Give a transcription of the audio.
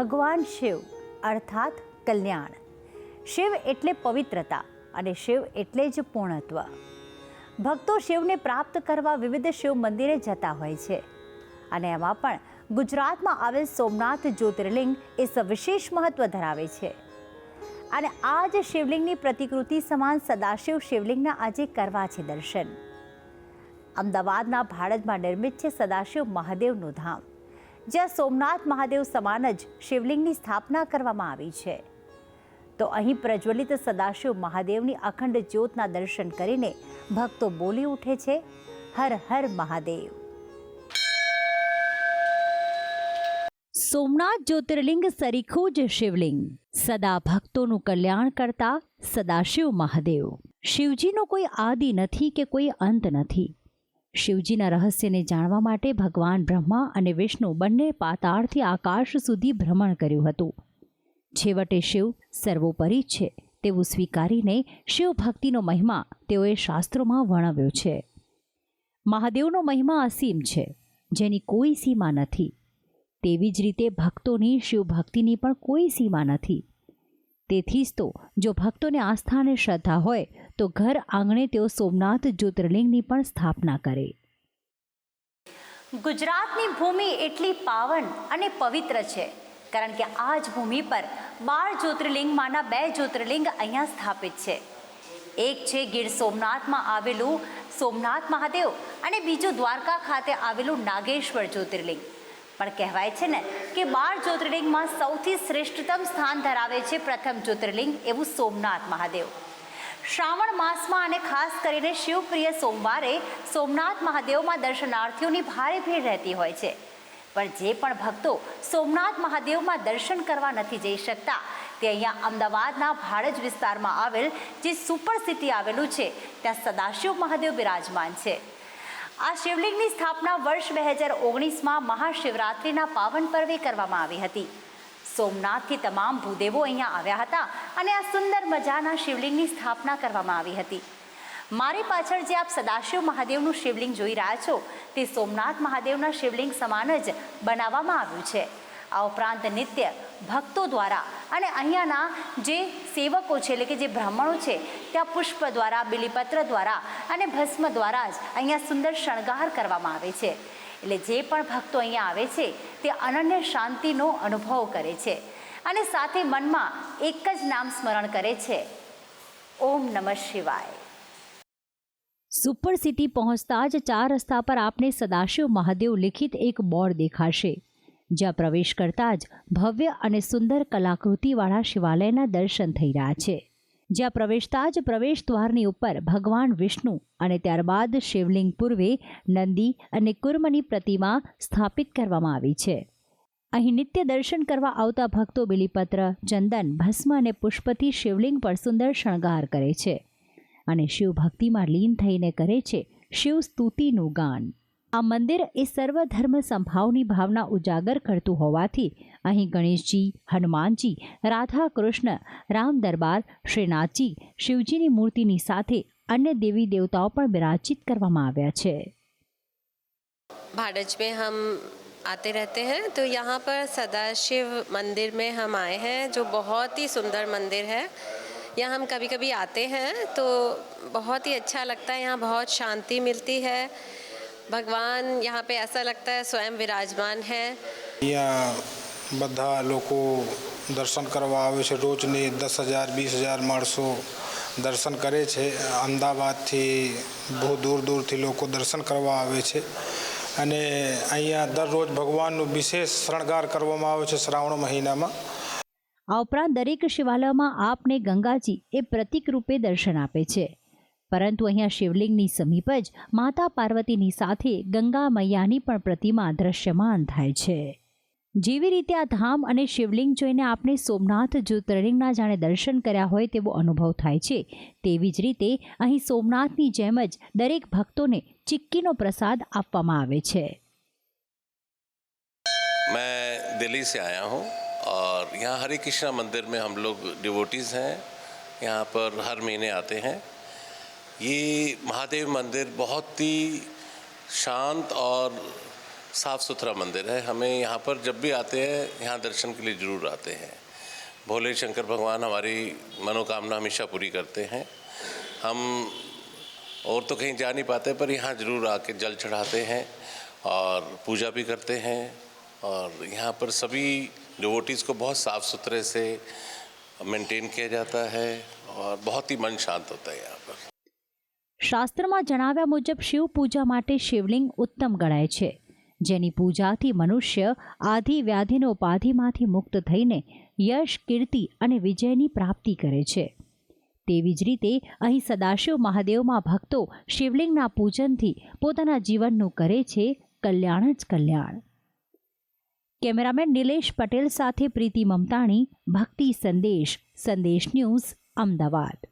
ભગવાન શિવ, અર્થાત કલ્યાણ. શિવ એટલે પવિત્રતા અને શિવ એટલે જ પૂર્ણત્વ. ભક્તો શિવને પ્રાપ્ત કરવા વિવિધ શિવ મંદિરે જતા હોય છે. અને એમાં પણ ગુજરાતમાં આવેલ સોમનાથ જ્યોતિર્લિંગ એ સવિશેષ મહત્વ ધરાવે છે. અને આ જ શિવલિંગની પ્રતિકૃતિ સમાન સદાશિવ શિવલિંગના આજે કરવા છે દર્શન. અમદાવાદના ભારતમાં નિર્મિત છે સદાશિવ મહાદેવનું ધામ. જ્યાં સોમનાથ મહાદેવ સમાન જ શિવલિંગની સ્થાપના કરવામાં આવી છે. તો અહીં પ્રજ્વલિત સદાશિવ મહાદેવની અખંડ જ્યોતના દર્શન કરીને ભક્તો બોલી ઉઠે છે, હર હર મહાદેવ. સોમનાથ જ્યોતિર્લિંગ સરીખું જ શિવલિંગ. સદા ભક્તોનું કલ્યાણ કરતા સદાશિવ મહાદેવ. શિવજીનો કોઈ આદિ નથી કે કોઈ અંત નથી. શિવજીના રહસ્યને જાણવા માટે ભગવાન બ્રહ્મા અને વિષ્ણુ બંને પાતાળથી આકાશ સુધી ભ્રમણ કર્યું હતું. છેવટે શિવ સર્વોપરી છે. તેવું સ્વીકારીને શિવ ભક્તિનો મહિમા તેઓએ શાસ્ત્રોમાં વર્ણવ્યો છે. મહાદેવનો મહિમા અસીમ છે, જેની કોઈ સીમા નથી. તેવી જ રીતે ભક્તોની શિવ ભક્તિની પણ કોઈ સીમા નથી. તેથી જ તો, જો ભક્તોને આસ્થા અને શ્રદ્ધા હોય, તો ઘર આંગણે તેઓ સોમનાથ જ્યોતિર્લિંગની પણ સ્થાપના કરે. ગુજરાતની ભૂમિ એટલી પાવન અને પવિત્ર છે, કારણ કે આ જ ભૂમિ પર બાર જ્યોતિર્લિંગમાંના બે જ્યોતિર્લિંગ અહીંયા સ્થાપિત છે. એક છે ગીર સોમનાથમાં આવેલું સોમનાથ મહાદેવ અને બીજું દ્વારકા ખાતે આવેલું નાગેશ્વર જ્યોતિર્લિંગ. પણ કહેવાય છે ને કે બાર જ્યોતિર્લિંગમાં સૌથી શ્રેષ્ઠતમ સ્થાન ધરાવે છે પ્રથમ જ્યોતિર્લિંગ એવું સોમનાથ મહાદેવ. શ્રાવણ માસમાં અને ખાસ કરીને શિવપ્રિય સોમવારે સોમનાથ મહાદેવમાં દર્શનાર્થીઓની ભારે ભીડ રહેતી હોય છે. પણ જે પણ ભક્તો સોમનાથ મહાદેવમાં દર્શન કરવા નથી જઈ શકતા, તે અહીંયા અમદાવાદના ભાડજ વિસ્તારમાં આવેલ જે સુપર સિટી આવેલું છે, ત્યાં સદાશિવ મહાદેવ બિરાજમાન છે. આ શિવલિંગની સ્થાપના વર્ષ બે હજાર ઓગણીસમાં મહાશિવરાત્રિના પાવન પર્વે કરવામાં આવી હતી. સોમનાથથી તમામ ભૂદેવો અહીંયા આવ્યા હતા અને આ સુંદર મજાના શિવલિંગની સ્થાપના કરવામાં આવી હતી. મારી પાછળ જે આપ સદાશિવ મહાદેવનું શિવલિંગ જોઈ રહ્યા છો, તે સોમનાથ મહાદેવના શિવલિંગ સમાન જ બનાવવામાં આવ્યું છે. આ ઉપરાંત નિત્ય ભક્તો દ્વારા અને અહીંયાના જે સેવકો છે, એટલે કે જે બ્રાહ્મણો છે, ત્યાં પુષ્પ દ્વારા, બિલીપત્ર દ્વારા અને ભસ્મ દ્વારા જ અહીંયા સુંદર શણગાર કરવામાં આવે છે. એટલે જે પણ ભક્તો અહીંયા આવે છે, તે અનન્ય શાંતિનો અનુભવ કરે છે અને સાથે મનમાં એક જ નામ સ્મરણ કરે છે. ઓમ નમઃ શિવાય. સુપર સિટી પહોંચતા જ ચાર રસ્તા પર આપને સદાશિવ મહાદેવ લિખિત એક બોર્ડ દેખાશે. જ્યાં પ્રવેશ કરતાં જ ભવ્ય અને સુંદર કલાકૃતિવાળા શિવાલયના દર્શન થઈ રહ્યા છે. જ્યાં પ્રવેશતા જ પ્રવેશ દ્વારની ઉપર ભગવાન વિષ્ણુ અને ત્યારબાદ શિવલિંગ પૂર્વે નંદી અને કુર્મની પ્રતિમા સ્થાપિત કરવામાં આવી છે. અહીં નિત્ય દર્શન કરવા આવતા ભક્તો બિલીપત્ર, ચંદન, ભસ્મ અને પુષ્પથી શિવલિંગ પર સુંદર શણગાર કરે છે અને શિવ ભક્તિમાં લીન થઈને કરે છે શિવ સ્તુતિનું ગાન. આ મંદિર એ સર્વધર્મ સંભાવની ભાવના ઉજાગર કરતું હોવાથી અહીં ગણેશજી હનુમાનજી રાધા કૃષ્ણ રામ દરબાર શ્રીનાથજી શિવજીની મૂર્તિની સાથે અન્ય દેવી દેવતાઓ પણ બિરાજિત કરવામાં આવ્યા છે भाड़ज में हम आते रहते हैं तो यहाँ पर सदाशिव मंदिर में हम आए हैं जो बहुत ही सुंदर मंदिर है यहाँ हम कभी कभी आते हैं तो बहुत ही अच्छा लगता है यहाँ बहुत शांति मिलती है ભગવાન યહાં પે એસા લગતા હૈ સ્વયં વિરાજમાન હે અહીંયા બધા લોકો દર્શન કરવા આવે છે રોજની દસ હજાર વીસ હજાર માણસો દર્શન કરે છે અમદાવાદથી બહુ દૂર દૂરથી લોકો દર્શન કરવા આવે છે અને અહીંયા દરરોજ ભગવાનનું વિશેષ શણગાર કરવામાં આવે છે શ્રાવણ મહિનામાં. આ ઉપરાંત દરેક શિવાલયમાં આપને ગંગાજી એ પ્રતિક રૂપે દર્શન આપે છે. પરંતુ અહીંયા શિવલિંગની સમીપ જ માતા પાર્વતીની સાથે ગંગા મૈયાની પણ પ્રતિમા દ્રશ્યમાન થાય છે જેવી રીતે આ ધામ અને શિવલિંગ જોઈને આપણે સોમનાથ જ્યોતિર્લિંગના જાણે દર્શન કર્યા હોય તેવો અનુભવ થાય છે તેવી જ રીતે અહીં સોમનાથની જેમ જ દરેક ભક્તોને ચિક્કીનો પ્રસાદ આપવામાં આવે છે मैं दिल्ली से आया हूँ और यहाँ हरे कृष्णा मंदिर में हम लोग डिवोटीज़ हैं यहाँ पर हर महीने आते हैं ये महादेव मंदिर बहुत ही शांत और साफ़ सुथरा मंदिर है। हमें यहाँ पर जब भी आते हैं, यहाँ दर्शन के लिए ज़रूर आते हैं। भोले शंकर भगवान हमारी मनोकामना हमेशा पूरी करते हैं। हम और तो कहीं जा नहीं पाते, पर यहाँ ज़रूर आके जल चढ़ाते हैं और पूजा भी करते हैं। और यहाँ पर सभी डिवोटीज़ को बहुत साफ़ सुथरे से मेंटेन किया जाता है और बहुत ही मन शांत होता है यहाँ। શાસ્ત્રમાં જણાવ્યા મુજબ શિવ પૂજા માટે શિવલિંગ ઉત્તમ ગણાય છે. જેની પૂજાથી મનુષ્ય આધિ વ્યાધિનો ઉપાધિમાંથી મુક્ત થઈને યશ, કીર્તિ અને વિજયની પ્રાપ્તિ કરે છે. તેવી જ રીતે અહીં સદાશિવ મહાદેવમાં ભક્તો શિવલિંગના પૂજનથી પોતાના જીવનનું કરે છે કલ્યાણ જ કલ્યાણ. કેમેરામેન નિલેશ પટેલ સાથે પ્રીતિ મમતાણી, ભક્તિ સંદેશ સંદેશ ન્યૂઝ, અમદાવાદ.